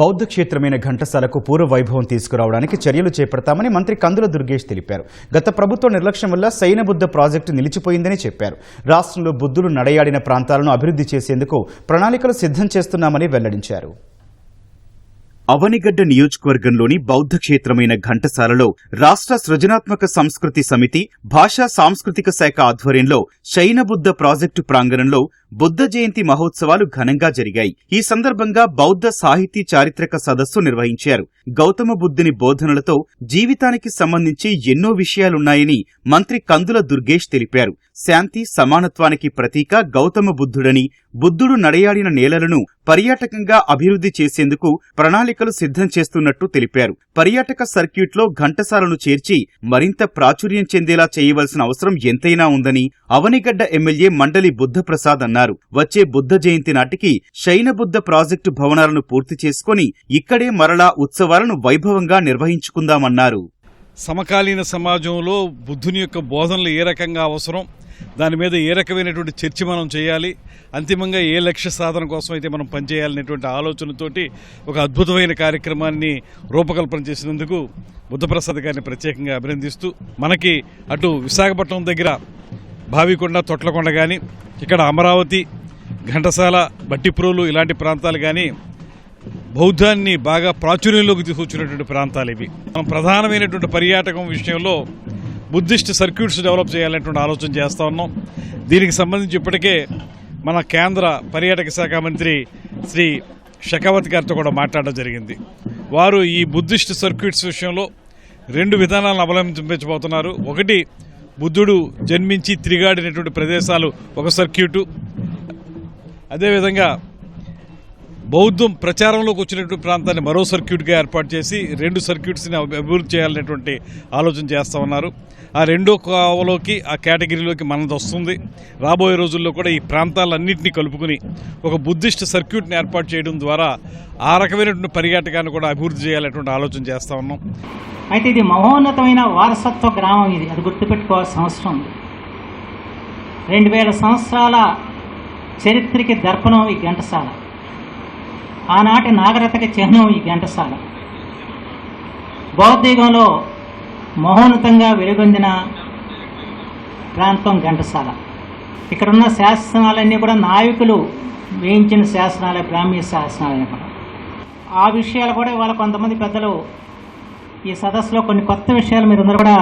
బౌద్ధ క్షేత్రమైన ఘంటసాలకు పూర్వ వైభవం తీసుకురావడానికి చర్యలు చేపడతామని మంత్రి కందుల దుర్గేష్ తెలిపారు. గత ప్రభుత్వ నిర్లక్ష్యం వల్ల సైనబుద్ధ ప్రాజెక్టు నిలిచిపోయిందని చెప్పారు. రాష్ట్రంలో బుద్ధులు నడయాడిన ప్రాంతాలను అభివృద్ధి చేసేందుకు ప్రణాళికలు సిద్ధం చేస్తున్నామని వెల్లడించారు. అవనిగడ్డ నియోజకవర్గంలోని బౌద్ధ క్షేత్రమైన ఘంటసాలలో రాష్ట్ర సృజనాత్మక సంస్కృతి సమితి భాషా సాంస్కృతిక శాఖ ఆధ్వర్యంలో శైనబుద్ధ ప్రాజెక్టు ప్రాంగణంలో బుద్ధ జయంతి మహోత్సవాలు ఘనంగా జరిగాయి. ఈ సందర్భంగా బౌద్ధ సాహితీ చారిత్రక సదస్సు నిర్వహించారు. గౌతమ బుద్ధుని బోధనలతో జీవితానికి సంబంధించి ఎన్నో విషయాలున్నాయని మంత్రి కందుల దుర్గేష్ తెలిపారు. శాంతి సమానత్వానికి ప్రతీక గౌతమ బుద్ధుడని బుద్ధుడు నడయాడిన నేలలను పర్యాటకంగా అభివృద్ధి చేసేందుకు ప్రణాళికలు సిద్ధం చేస్తున్నట్టు తెలిపారు. పర్యాటక సర్క్యూట్లో ఘంటసాలను చేర్చి మరింత ప్రాచుర్యం చెందేలా చేయవలసిన అవసరం ఎంతైనా ఉందని అవనిగడ్డ ఎమ్మెల్యే మండలి బుద్ధప్రసాద్ అన్నారు. వచ్చే బుద్ధ జయంతి నాటికి శైనబుద్ధ ప్రాజెక్టు భవనాలను పూర్తి చేసుకుని ఇక్కడే మరలా ఉత్సవాలను వైభవంగా నిర్వహించుకుందామన్నారు. సమకాలీన సమాజంలో బుద్ధుని యొక్క బోధనలు ఏ రకంగా అవసరం దాని మీద ఏ రకమైనటువంటి చర్చ మనం చేయాలి అంతిమంగా ఏ లక్ష్య సాధన కోసం అయితే మనం పనిచేయాలనేటువంటి ఆలోచనతోటి ఒక అద్భుతమైన కార్యక్రమాన్ని రూపకల్పన చేసినందుకు బుద్ధప్రసాద్ గారిని ప్రత్యేకంగా అభినందిస్తూ మనకి అటు విశాఖపట్నం దగ్గర భావికొండ తొట్లకొండ కానీ ఇక్కడ అమరావతి ఘంటసాల బట్టిప్రోలు ఇలాంటి ప్రాంతాలు కానీ బౌద్ధాన్ని బాగా ప్రాచుర్యంలోకి తీసుకొచ్చినటువంటి ప్రాంతాలు ఇవి. మనం ప్రధానమైనటువంటి పర్యాటకం విషయంలో బుద్ధిస్ట్ సర్క్యూట్స్ డెవలప్ చేయాలనేటువంటి ఆలోచన చేస్తూ ఉన్నాం. దీనికి సంబంధించి ఇప్పటికే మన కేంద్ర పర్యాటక శాఖ మంత్రి శ్రీ షకావత్ గారితో కూడా మాట్లాడడం జరిగింది. వారు ఈ బుద్ధిస్ట్ సర్క్యూట్స్ విషయంలో రెండు విధానాలను అవలంబించబోతున్నారు. ఒకటి బుద్ధుడు జన్మించి తిరిగాడినటువంటి ప్రదేశాలు ఒక సర్క్యూటు. అదేవిధంగా బౌద్ధం ప్రచారంలోకి వచ్చినటువంటి ప్రాంతాన్ని మరో సర్క్యూట్గా ఏర్పాటు చేసి రెండు సర్క్యూట్స్ని అభివృద్ధి చేయాలనేటువంటి ఆలోచన చేస్తూ ఉన్నారు. ఆ రెండో కావలోకి ఆ కేటగిరీలోకి మనది వస్తుంది. రాబోయే రోజుల్లో కూడా ఈ ప్రాంతాలన్నింటినీ కలుపుకుని ఒక బుద్ధిస్ట్ సర్క్యూట్ని ఏర్పాటు చేయడం ద్వారా ఆ రకమైనటువంటి పర్యాటకాన్ని కూడా అభివృద్ధి చేయాలనేటువంటి ఆలోచన చేస్తూ ఉన్నాం. అయితే ఇది మహోన్నతమైన వారసత్వ గ్రామం ఇది. అది గుర్తుపెట్టుకోవాల్సిన అవసరం ఉంది. రెండు వేల సంవత్సరాల చరిత్రకి దర్పణం ఈ ఘంటసాల. ఆనాటి నాగరికత చిహ్నం ఈ ఘంటసాల. బౌద్ధయుగంలో మహోన్నతంగా వెలుగొందిన ప్రాంతం ఘంటసాల. ఇక్కడున్న శాసనాలన్నీ కూడా నాయకులు వేయించిన శాసనాలే బ్రాహ్మీ శాసనాలే కూడా. ఆ విషయాలు కూడా ఇవాళ కొంతమంది పెద్దలు ఈ సదస్సులో కొన్ని కొత్త విషయాలు మీరందరూ కూడా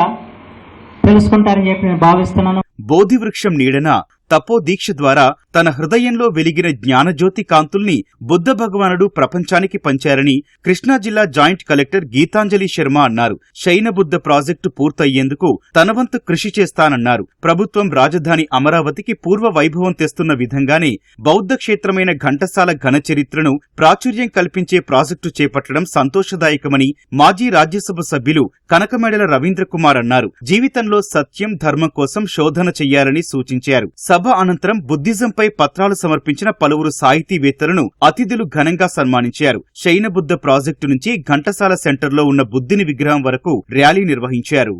తెలుసుకుంటారని చెప్పి నేను భావిస్తున్నాను. బోధి వృక్షం నీడన తపో దీక్ష ద్వారా తన హృదయంలో వెలిగిన జ్ఞానజ్యోతి కాంతుల్ని బుద్ధ భగవానుడు ప్రపంచానికి పంచారని కృష్ణా జిల్లా జాయింట్ కలెక్టర్ గీతాంజలి శర్మ అన్నారు. శైనబుద్ధ ప్రాజెక్టు పూర్తయ్యేందుకు తనవంతు కృషి చేస్తానన్నారు. ప్రభుత్వం రాజధాని అమరావతికి పూర్వ వైభవం తెస్తున్న విధంగానే బౌద్ధ క్షేత్రమైన ఘంటసాల ఘనచరిత్రను ప్రాచుర్యం కల్పించే ప్రాజెక్టు చేపట్టడం సంతోషదాయకమని మాజీ రాజ్యసభ సభ్యులు కనకమేడల రవీంద్ర కుమార్ అన్నారు. జీవితంలో సత్యం ధర్మం కోసం శోధన చెయ్యాలని సూచించారు. సభ అనంతరం బుద్ధిజంపై పత్రాలు సమర్పించిన పలువురు సాహితీవేత్తలను అతిథులు ఘనంగా సన్మానించారు. శైనబుద్ధ ప్రాజెక్టు నుంచి ఘంటసాల సెంటర్లో ఉన్న బుద్ధిని విగ్రహం వరకు ర్యాలీ నిర్వహించారు.